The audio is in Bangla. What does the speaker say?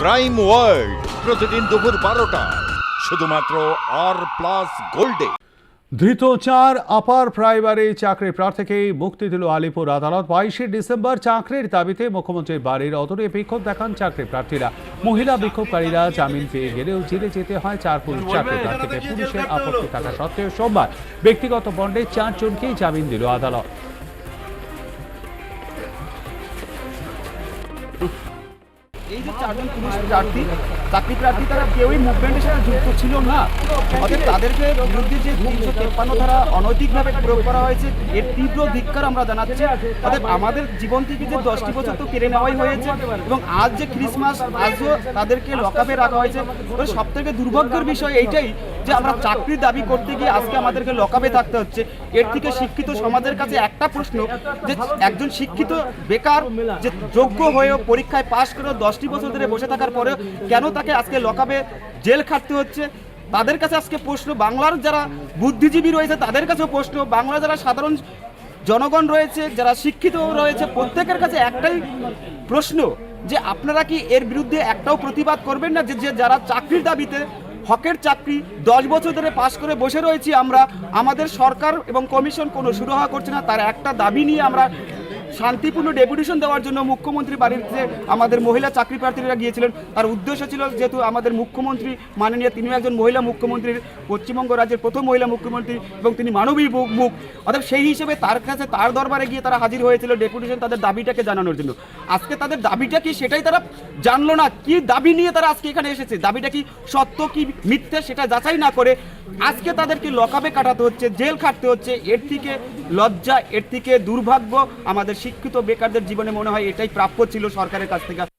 ক্রাইম ওয়ার্ল্ড প্রতিদিন দুপুর বারোটা। শুধুমাত্র আর প্লাস গোল্ডে ধৃত চার আপার প্রাইমারি চাকরি প্রার্থীকে মুক্তি দিল আলিপুর আদালত। বাইশে ডিসেম্বর চাকরির দাবিতে মুখ্যমন্ত্রীর বাড়ির অদূরে বিক্ষোভ দেখান চাকরি প্রার্থীরা। মহিলা বিক্ষোভকারীরা জামিন পেয়ে গেলেও জেলে যেতে হয় চার পুরুষ চাকরি প্রার্থীকে। পুলিশের আপত্তি থাকা সত্ত্বেও সোমবার ব্যক্তিগত বন্ডে চারজনকেই জামিন দিল আদালত। চারজন পুরুষ প্রার্থী, চাকরি প্রার্থী, তারা কেউই মুভমেন্টের সাথে যুক্ত ছিল না। অতএব তাদেরকে বিরুদ্ধে যে তিনশো তেপ্পান্ন ধারা অনৈতিকভাবে প্রয়োগ করা হয়েছে, এর তীব্র ধিক্কার আমরা জানাচ্ছি। অতএব আমাদের জীবন থেকে যে দশটি বছর তো কেড়ে নেওয়াই হয়েছে, এবং আজ যে ক্রিসমাস আজও তাদেরকে রাখা হয়েছে। সব থেকে দুর্ভাগ্যের বিষয় এইটাই যে আমরা চাকরির দাবি করতে গিয়ে আজকে আমাদেরকে লকআপে থাকতে হচ্ছে। এর থেকে শিক্ষিত সমাজের কাছে একটা প্রশ্ন, যে একজন শিক্ষিত বেকার যে যোগ্য হয়েও পরীক্ষায় পাশ করেও দশটি বছর ধরে বসে থাকার পরেও কেন তাকে আজকে লকআপে জেল খাটতে হচ্ছে? তাদের কাছে আজকে প্রশ্ন। বাংলার যারা বুদ্ধিজীবী রয়েছে, তাদের কাছেও প্রশ্ন। বাংলার যারা সাধারণ জনগণ রয়েছে, যারা শিক্ষিত রয়েছে, প্রত্যেকের কাছে একটাই প্রশ্ন যে আপনারা কি এর বিরুদ্ধে একটাও প্রতিবাদ করবেন না? যে যে যারা চাকরির দাবিতে, হকের চাকরি, দশ বছর ধরে পাশ করে বসে রয়েছি আমরা, আমাদের সরকার এবং কমিশন কোনো সুরাহা করছে না। তার একটা দাবি নিয়ে আমরা শান্তিপূর্ণ ডেপুটেশন দেওয়ার জন্য মুখ্যমন্ত্রী বাড়িতে আমাদের মহিলা চাকরি প্রার্থীরা গিয়েছিলেন, তার উদ্দেশ্য ছিল যেহেতু আমাদের মুখ্যমন্ত্রী মাননীয়, তিনিও একজন মহিলা মুখ্যমন্ত্রীর, পশ্চিমবঙ্গ রাজ্যের প্রথম মহিলা মুখ্যমন্ত্রী এবং তিনি মানবী মুখ। অর্থাৎ সেই হিসেবে তার কাছে, তার দরবারে গিয়ে তারা হাজির হয়েছিল ডেপুটেশন তাদের দাবিটাকে জানানোর জন্য। আজকে তাদের দাবিটা কি সেটাই তারা জানলো না। কি দাবি নিয়ে তারা আজকে এখানে এসেছে? দাবিটা কি সত্য, কি মিথ্যে সেটা যাচাই না করে আজকে তাদেরকে লকাবে কাটাতে হচ্ছে, জেল খাটতে হচ্ছে? এর থেকে লজ্জা, এর থেকে দুর্ভাগ্য আমাদের শিক্ষিত বেকারদের জীবনে মনে হয় এটাই প্রাপ্য ছিল সরকারের কাছ থেকে।